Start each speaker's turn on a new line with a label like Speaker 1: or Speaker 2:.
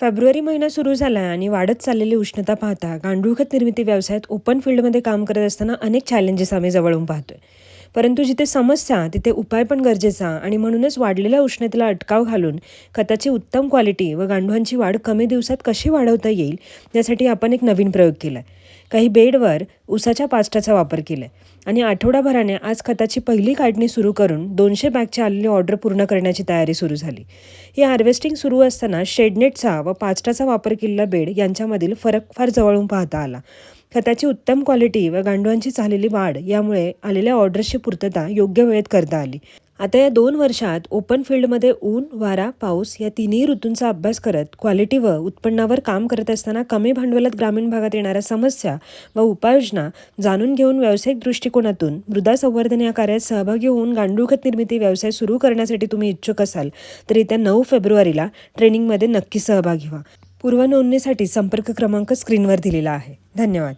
Speaker 1: February महिना सुरू झाला आणि वाढत चाललेली उष्णता पाहता गांडूळ खत निर्मिती व्यवसायात ओपन फील्डमध्ये काम करत असताना अनेक चॅलेंजेस आम्ही जवळून पाहतोय. परंतु जिथे समस्या तिथे उपाय पण गरजेचा आणि म्हणूनच वाढलेल्या उष्णतेला अटकाव घालून खताची उत्तम क्वालिटी व गांडूळांची वाढ कमी दिवसात कशी वाढवता येईल यासाठी आपण एक नवीन प्रयोग केला आहे काही बेडवर उसाच्या पास्टाचा वापर केला आहे आणि आठवडाभराने आज खताची पहिली काढणी सुरू करून दोनशे बॅगची आलेली ऑर्डर पूर्ण करण्याची तयारी सुरू झाली. ही हार्वेस्टिंग सुरू असताना शेडनेटचा व पास्टाचा वापर केलेला बेड यांच्यामधील फरक फार जवळून पाहता आला. खताची उत्तम क्वालिटी व गांडूळांची झालेली वाढ यामुळे आलेल्या ऑर्डर्सची पूर्तता योग्य वेळेत करता आली. आता या दोन वर्षात ओपन फील्डमध्ये ऊन वारा पाऊस या तिन्ही ऋतूंचा अभ्यास करत क्वालिटी व उत्पन्नावर काम करत असताना कमी भांडवलात ग्रामीण भागात येणाऱ्या समस्या व उपाययोजना जाणून घेऊन व्यावसायिक दृष्टिकोनातून मृदा संवर्धन या कार्यात सहभागी होऊन गांडूळखत निर्मिती व्यवसाय सुरू करण्यासाठी तुम्ही इच्छुक असाल तर येत्या नऊ फेब्रुवारीला ट्रेनिंगमध्ये नक्की सहभागी व्हा. पूर्वनोंदणीसाठी संपर्क क्रमांक स्क्रीनवर दिलेला आहे. धन्यवाद.